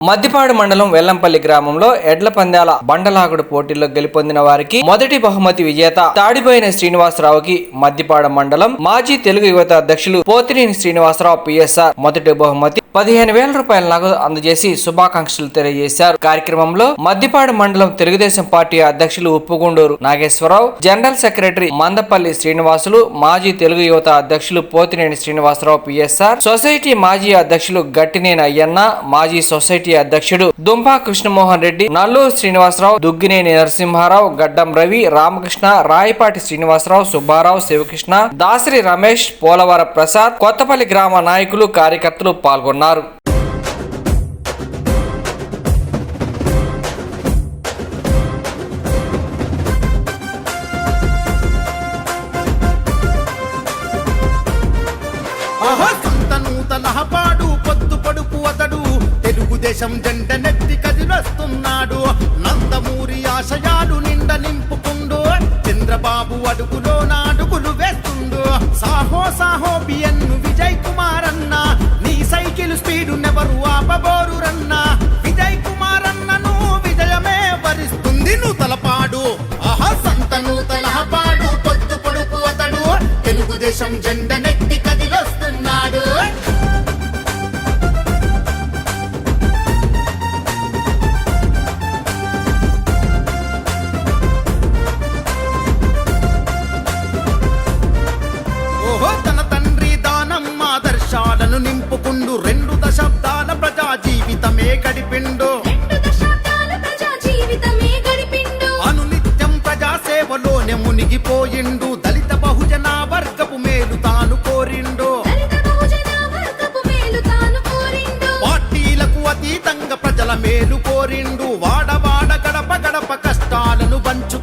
మద్దిపాడు మండలం వెల్లంపల్లి గ్రామంలో ఎడ్ల పందాల బండలాగుడు పోటీల్లో గెలుపొందిన వారికి మొదటి బహుమతి విజేత తాడిపోయిన శ్రీనివాసరావుకి మద్దిపాడు మండలం మాజీ తెలుగు యువత అధ్యక్షులు పోతినేని శ్రీనివాసరావు పిఎస్ఆర్ మొదటి బహుమతి. పదిహేను వేల రూపాయల నగదు అందజేసి శుభాకాంక్షలు తెలియజేశారు. కార్యక్రమంలో మద్దిపాడు మండలం తెలుగుదేశం పార్టీ అధ్యక్షులు ఉప్పుగుండూరు నాగేశ్వరరావు జనరల్ సెక్రటరీ మందపల్లి శ్రీనివాసులు మాజీ తెలుగు యువత అధ్యక్షులు పోతినేని శ్రీనివాసరావు పిఎస్ఆర్ సొసైటీ మాజీ అధ్యక్షులు గట్టినేని అయ్యన్న మాజీ సొసైటీ అధ్యక్షుడు దుంపా కృష్ణమోహన్ రెడ్డి నల్లూరు శ్రీనివాసరావు దుగ్గినేని నరసింహారావు గడ్డం రవి రామకృష్ణ రాయపాటి శ్రీనివాసరావు సుబ్బారావు శివకృష్ణ దాసరి రమేష్ పోలవర ప్రసాద్ కొత్తపల్లి గ్రామ నాయకులు కార్యకర్తలు పాల్గొన్నారు. అన్నారు సంత నూతన పాడు పొద్దు పడుపు అతడు. తెలుగుదేశం జెండ నెత్తి కదిలొస్తున్నాడు. నందమూరి ఆశయాలు నిండ నింపుకుండు. చంద్రబాబు అడుగులో నాడుగులు వేస్తుండు. సాహో సాహో బియన్ను విజయ్ కుమార్. ఆదర్శాలను నింపుకుండు రెండు దశాబ్దాల ప్రజా జీవితమే గడిపిండు. అనునిత్యం ప్రజా సేవలోనే మునిగిపోయిండు. దళిత బహుజన వర్గపు మేలు తాను కోరిండు. దళిత బహుజన వర్గపు మేలు తాను కోరిండు. పార్టీలకు అతీతంగా ప్రజల మేలు కోరిండు. వాడవాడ గడప గడప కష్టాలను పంచు